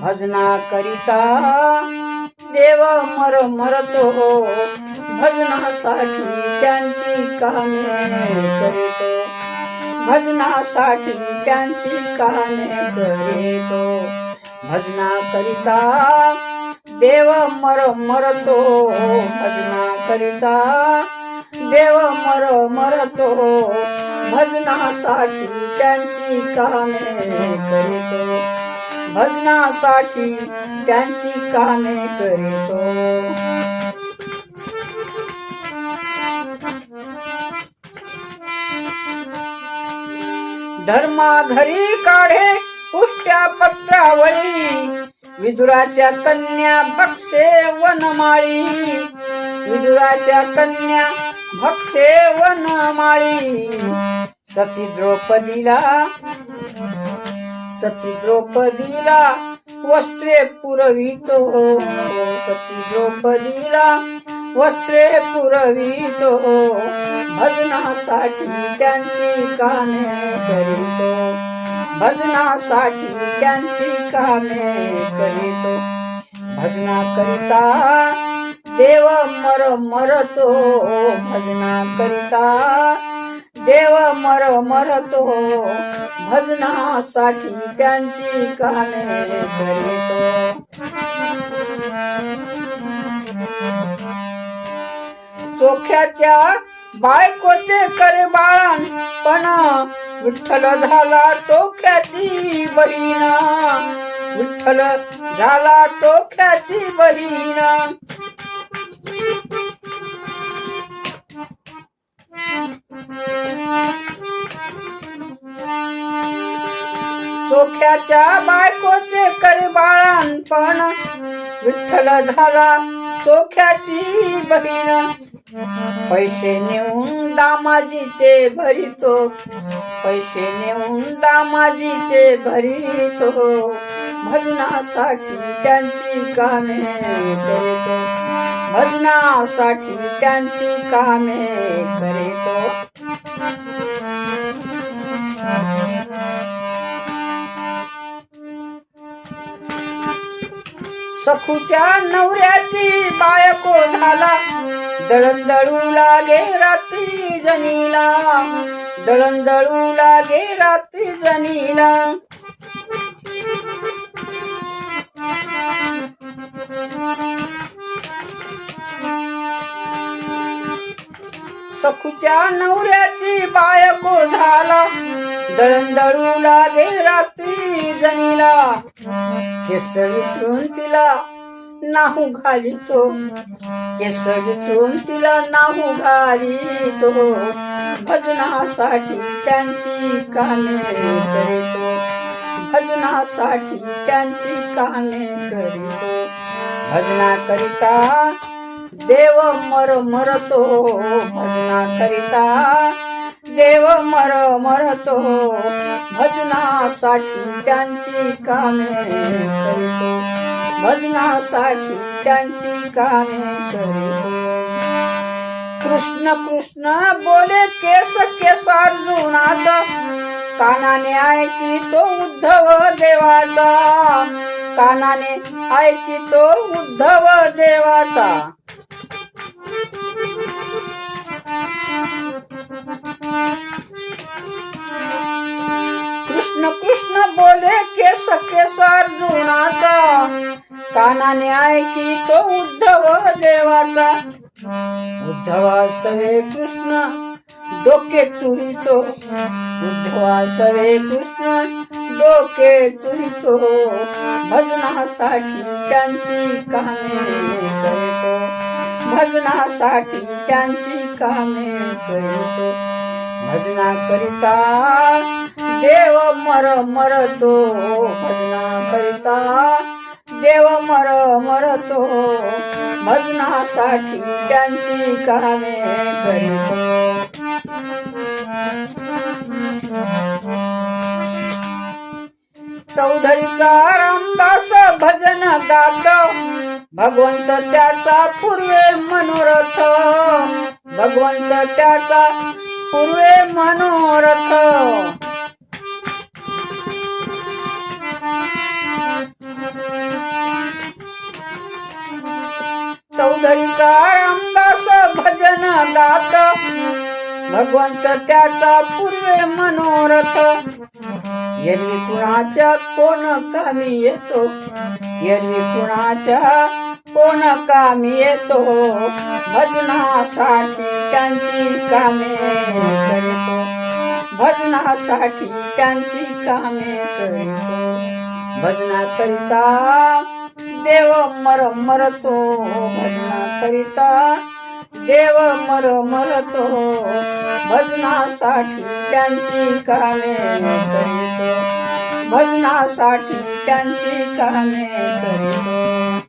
भजना करिता। देव मर मरतो। भजनासाठी त्यांची कामे करीतो। भजनासाठी त्यांची कामे करीतो। भजना करिता। देव मर मरतो। भजना करिता। देव मर मरतो। भजनासाठी त्यांची कामे करीतो। भजनासाठी त्यांची कामे करीतो. धर्मा घरी काढे पुष्ट्या पत्रावळी विदुराच्या कन्या भक्षे वनमाळी विदुराच्या कन्या भक्षे वनमाळी. सती द्रौपदीला सती द्रौपदीला वस्त्रे पुरवितो. सती द्रौपदीला वस्त्रे पुरवितो. भजनासाठी त्यांची कामे करीतो. भजनासाठी त्यांची कामे करीतो. भजना करिता देव मर मरतो. भजना करिता देव मर मरतो. भजनासाठी त्यांची कामे करीतो. चोख्याच्या बायकोचे करे बाळण पण विठ्ठल झाला चोख्याची बहीण. विठ्ठल झाला चोख्याची बहीण. चोख्याच्या बायकोचे करे बाळणपण विठ्ठल झाला चोख्याची बहीण. पैसे नेऊन दामाजीचे भरितो. पैसे नेऊन दामाजीचे भरितो. भजनासाठी त्यांची कामे करीतो. भजनासाठी त्यांची कामे करीतो. सखूच्या नवऱ्याची बायको झाला. दळण दळू लागे रात्री जनीला दळण दळू लागे रात्री जनीला सखूच्या नवऱ्याची बायको झाला. दळण दळू लागे रात्री जनीला केस विचरून तिला नाहू घालितो. केस विचरून तिला नाहू घालितो. भजनासाठी त्यांची कामे करीतो. भजनासाठी त्यांची कामे करीतो. भजना करिता देव मर मरतो भजना करिता देव मर मरतो. भजनासाठी त्यांची कामे करतो. भजनासाठी त्यांची कामे करतो. कृष्ण कृष्ण बोले केस केस अर्जुनाचा. कानाने ऐकी तो उद्धव देवाचा. कानाने ऐकी तो उद्धव देवाचा. सख्यसार जुनाचा कानाने ऐकी तो उद्धव देवाचा. उद्धवा सवे कृष्ण डोके चुरितो. उद्धवा सवे कृष्ण डोके चुरितो. भजनासाठी त्यांची कामे करतो. भजनासाठी त्यांची कामे करतो. भजना करिता देव मर मरतो भजना करिता देव मर मरतो भजनासाठी त्यांची कामे करीतो. चौधरीचा रामदास भजन गात. भगवंत त्याचा पूर्वे मनोरथ. भगवंत त्याचा पूर्वे मनोरथ. चौधरीचा रामदास भजन दात भगवंत त्याचा पूर्वे मनोरथ. एरवी कुणाच्या कोण कामी येतो? एरवी कुणाच्या कोण कामी येतो? भजनासाठी त्यांची कामे करतो. भजनासाठी त्यांची कामे करतो. भजनाकरिता देव मर मरतो भजना करिता. देव मर मरतो भजनासाठी त्यांची कामे करीतो. भजनासाठी त्यांची कामे करीतो.